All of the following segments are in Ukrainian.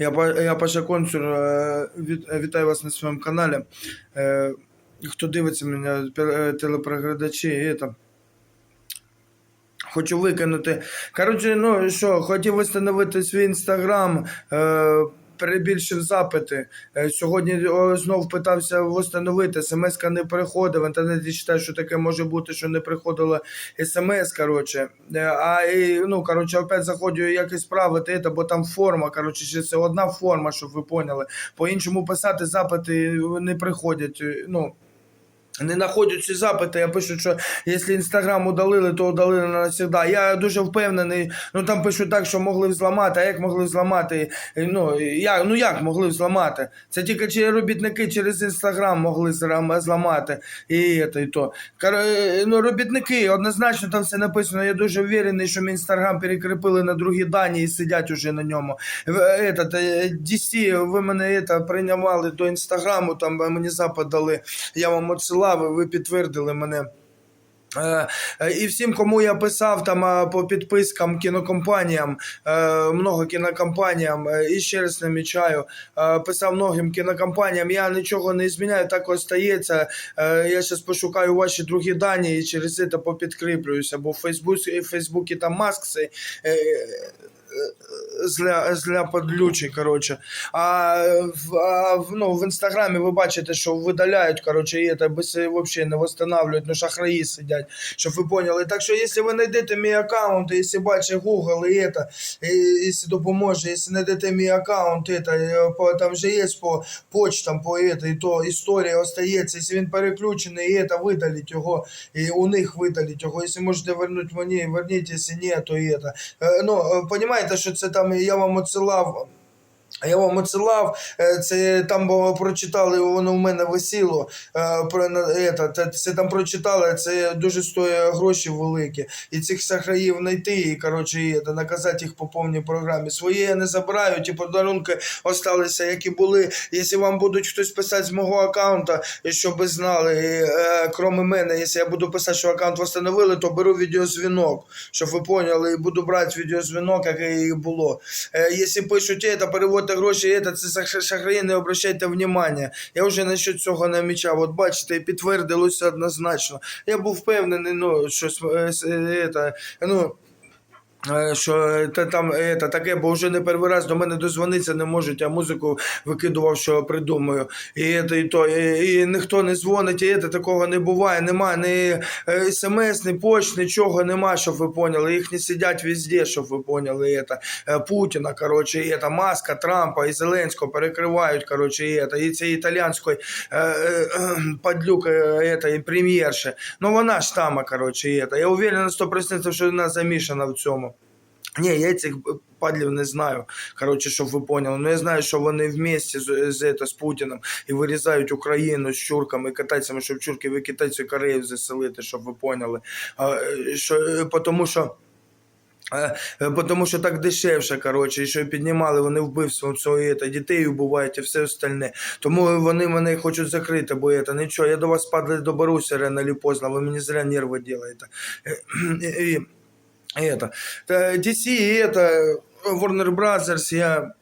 Я, Паша Консур, е, вітаю вас на своєму каналі. Е, Хто дивиться мене, е, телепроглядачі, це. Хочу викинути. Коротше, ну що, хотів встановити свій інстаграм, перебільшив запити. Е, сьогодні о, знов питався встановити, смс-ка не приходив. В інтернеті читаю, що таке може бути, що не приходила смс, коротше. Е, А і, ну, коротше, опять заходжу як і справити, це, бо там форма, коротше, ще це одна форма, щоб ви поняли. По-іншому писати запити не приходять. е, Ну, не знаходять ці запити, я пишу, що якщо інстаграм удалили, то удалили навсегда. Я дуже впевнений. Ну там пишуть так, що могли взламати. А як могли взламати? Е, Ну як, ну як могли взламати? Це тільки чи робітники через інстаграм могли зламати. І це, і то. Е, Ну, робітники, однозначно там все написано. Я дуже впевнений, що мій інстаграм перекріпили на другі дані і сидять уже на ньому. Этот, е, DC, ви мене это, приймали до інстаграму, там мені запит дали. Я вам відсилав, і ви підтвердили мене. Е, е, І всім, кому я писав там е, по підпискам кінокомпаніям, много кінокомпаніям, і ще раз намічаю, писав многим кінокомпаніям, я нічого не зміняю, так остається. Я зараз пошукаю ваші другі дані і через це попідкріплююся, бо в Фейсбуці, в Фейсбуці там маск цей, е, зля, зля подлючий, коротше. А, а ну, в інстаграмі ви бачите, що видаляють, коротше, і це взагалі не восстанавливають, ну шахраї сидять, щоб ви поняли. Так що, якщо ви знайдете мій аккаунт, якщо бачите Google і це, і, якщо допоможе, якщо знайдете мій аккаунт, это, по, там же є по почтам, по это, і то історія остається, якщо він переключений, і це видаліть його, і у них видаліть його. Якщо можете вернути мені, верніть, якщо ні, то і це. Е, Ну, е, понімаєте, що це там я вам отсилав. Я вам отсилав, е, це там бо прочитали, воно в мене висіло. е, Про це, це там прочитали, це дуже стоїть гроші великі. І цих шахраїв знайти, і коротше, і, це, наказати їх по повній програмі. Свої я не забираю, ті подарунки осталися, які були. Якщо вам будуть хтось писати з мого аккаунта, щоб ви знали, і, е, кроме мене, якщо я буду писати, що аккаунт встановили, то беру відеозвінок, щоб ви поняли, і буду брати відеозвінок, як і було. Е, Якщо пишуть, це, переводьте гроші, це, це шах- шахраї, не обращайте внимання. Я вже насчет цього намічав. От бачите, підтвердилося однозначно. Я був впевнений, ну, щось с- е, е, це, ну, Що та там е, та, таке, бо вже не перший раз до мене дозвониться не можуть, а музику викидував, що придумаю. І, це, і, то, і, і ніхто не дзвонить, і це, такого не буває. Нема ні е, смс, ні поч, нічого нема, щоб ви поняли. Їх не сидять везде, щоб ви поняли. І, це. Е, Путіна, коротше, і, це, Маска, Трампа і Зеленського перекривають, коротше, і, це, і це італійської е, е, е, падлюка, е, і прем'єрши. Ну вона ж там, коротше, і, це. Я уверен на 100%, що вона замішана в цьому. Ні, я цих падлів не знаю. Коротше, щоб ви поняли. Ну я знаю, що вони вместе з, з, з, з Путіним і вирізають Україну з чурками, китайцями, щоб чурки ви китайців Кореїв заселити, щоб ви поняли. А, е, що, е, тому що. Е, е, Тому що так дешевше, коротше, і що піднімали вони вбивством своє та дітей вбивають і все остальне. Тому вони мене хочуть закрити, бо це нічого. Я до вас падли доберуся рано чи поздно, ви мені зря нерви робите. Е, это. DC и это Warner Brothers, я е,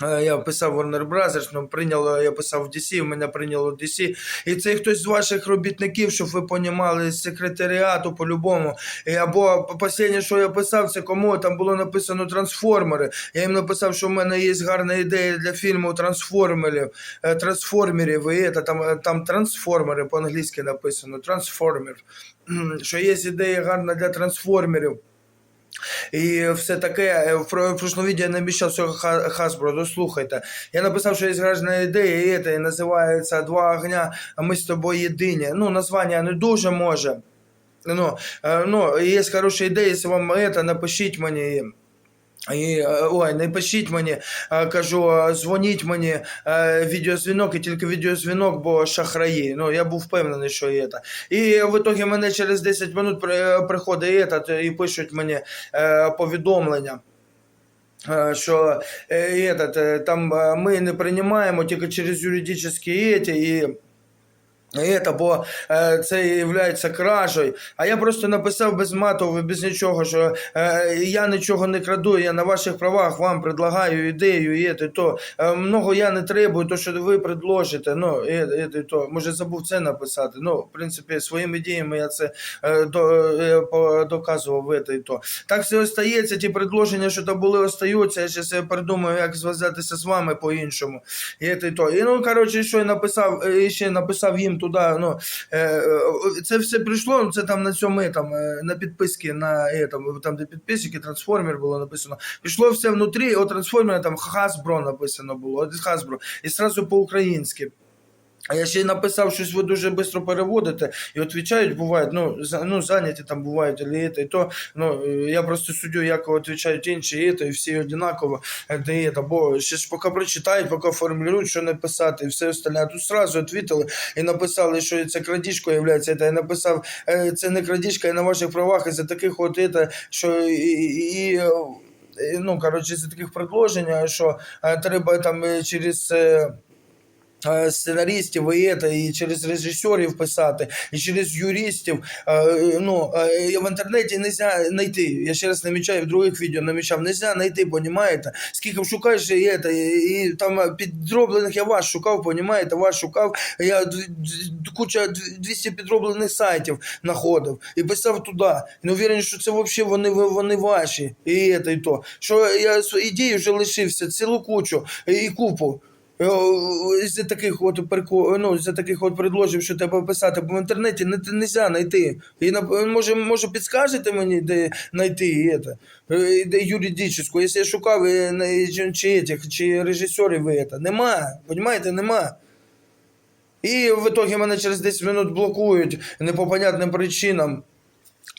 я писав Warner Brothers, ну, прийняло, я писав в DC, мене прийняло DC. І це хтось з ваших робітників, щоб ви понімали, з секретаріату по-любому. Або останнє, що я писав, це кому там було написано трансформери. Я їм написав, що в мене є гарна ідея для фільму трансформерів, е, трансформерів, і це, там, е, там трансформери по-англійськи написано, трансформер. Що є ідея гарна для трансформерів. І все таке, Е, в в прошлому відео я наміщав цього Хасбро, дослухайте. Я написав, що є гарна ідея, і це називається Два огня, а ми з тобою єдині. Ну, названня не дуже може. Ну, е, ну, є хороша ідея, якщо вам це, напишіть мені. І, е, ой, не пишіть мені, е, кажу, е, дзвоніть мені відеозвінок, і тільки відеозвінок, бо шахраї. Ну, я був впевнений, що є це. І в итогі мене через 10 минут при- приходить этот, і пишуть мені повідомлення. Що этот, е, там ми не приймаємо тільки через юридичні еті, і Это, бо е, це є кражею. А я просто написав без матов, без нічого, що е, я нічого не краду, я на ваших правах вам предлагаю ідею, і це, то. Е, много я не требую, то, що ви предложите. Ну, і, і, то. Може, забув це написати. Ну, в принципі, своїми діями я це е, до, е, доказував, і, то. Так все остається, ті предложення, що там були, остаються. Я зараз придумаю, як зв'язатися з вами по-іншому. І і то. І, ну, коротше, що я написав, е, і ще написав їм туди, ну, е, е, це все прийшло, ну, це там на цьому, е, там, на підписки, на, там, там, де підписники, трансформер було написано. Пішло все внутрі, О трансформера там Хасбро написано було, Хасбро, і сразу по-українськи. А я ще й написав, щось ви дуже швидко переводите, і відповідають, бувають, ну, за, ну зайняті там бувають, і і то, ну, е, я просто суддю, як відповідають інші, і це, і всі однаково, е, де і бо ще ж поки прочитають, поки формулюють, що написати, і все остальне, а тут сразу відповіли і написали, що це крадіжкою являється, це я написав, е, це не крадіжка, і на ваших правах, і за таких от, це, що і, і, і, ну, коротше, за таких предложень, що треба там через... е, Сценаристів і, це, і через режисерів писати, і через юристів. Е, Ну, е, в інтернеті не можна знайти. Я ще раз намічаю, в других відео намічав, не можна знайти, понімаєте? Скільки шукаєш, і, це, і, там підроблених я вас шукав, понімаєте, вас шукав. Я куча д- 200 підроблених сайтів знаходив і писав туди. Не уверен, що це взагалі вони, вони ваші. І, це, і то. Що я ідеї вже лишився, цілу кучу і купу. Е, З таких от ну, з таких от предложив, що треба писати, бо в інтернеті не, можна знайти. І може, може підскажете мені, де знайти це, е, юридичну, якщо я шукав е, чи, чи, этих, чи режисерів це. Нема, розумієте, нема. І в итоге мене через 10 минут блокують не по понятним причинам.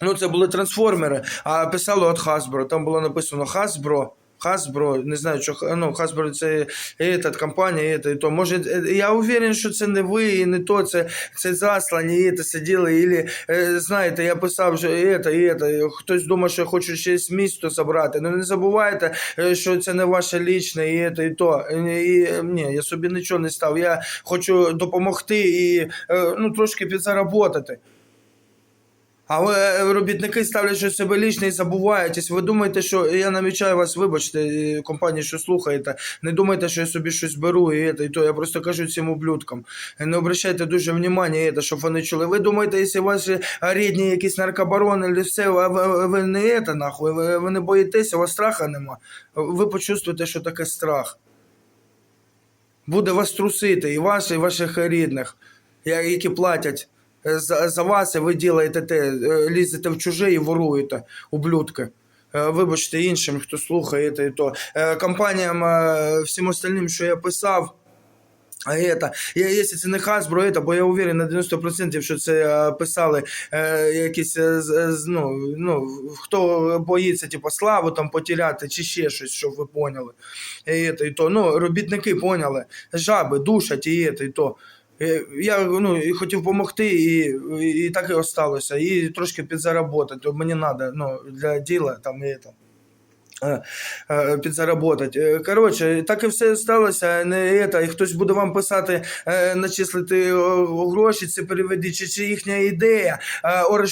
Ну, це були трансформери, а писало від Hasbro. Там було написано Hasbro. Hasbro, не знаю, що ну, Hasbro це этот, компанія, это, і то. Може, е, я уверен, що це не ви, і не то, це, це заслані, і це сиділи, і, е, знаєте, я писав, що і це, і це. Хтось думає, що я хочу з місто забрати. Ну не забувайте, е, що це не ваше лічне, і це, і то. І, е, ні, я собі нічого не став. Я хочу допомогти і е, ну, трошки підзаработати. Але робітники ставлять щось себе лічне і забуваєтесь. Ви думаєте, що я намічаю вас, вибачте, компанії, що слухаєте. Не думайте, що я собі щось беру і, це, і то. Я просто кажу цим ублюдкам. Не обращайте дуже внимання, це, щоб вони чули. Ви думаєте, якщо ваші рідні якісь наркобарони, чи все, ви, ви не це, нахуй, ви, ви не боїтеся, у вас страха нема. Ви почувствуєте, що таке страх. Буде вас трусити, і вас, і ваших рідних, які платять за, за вас, і ви ділаєте те, е, лізете в чуже і воруєте, ублюдки. Е, Вибачте іншим, хто слухає те і то. Е, Компаніям, е, всім остальним, що я писав. А это, я, якщо це не Hasbro, это, бо я уверен на 90%, що це е, писали е, якісь, е, з- з- ну, ну, хто боїться, типу, славу там потеряти, чи ще щось, щоб ви поняли. І, это, і то. Ну, робітники поняли, жаби душать і, это, і то. Е, Я ну, хотів допомогти, і, і, так і осталося. І трошки підзаработати. Мені треба ну, для діла там і это е, е, підзаработати. Коротше, так і все сталося. Не это, і хтось буде вам писати, начислити гроші, це переведіть, чи, чи їхня ідея.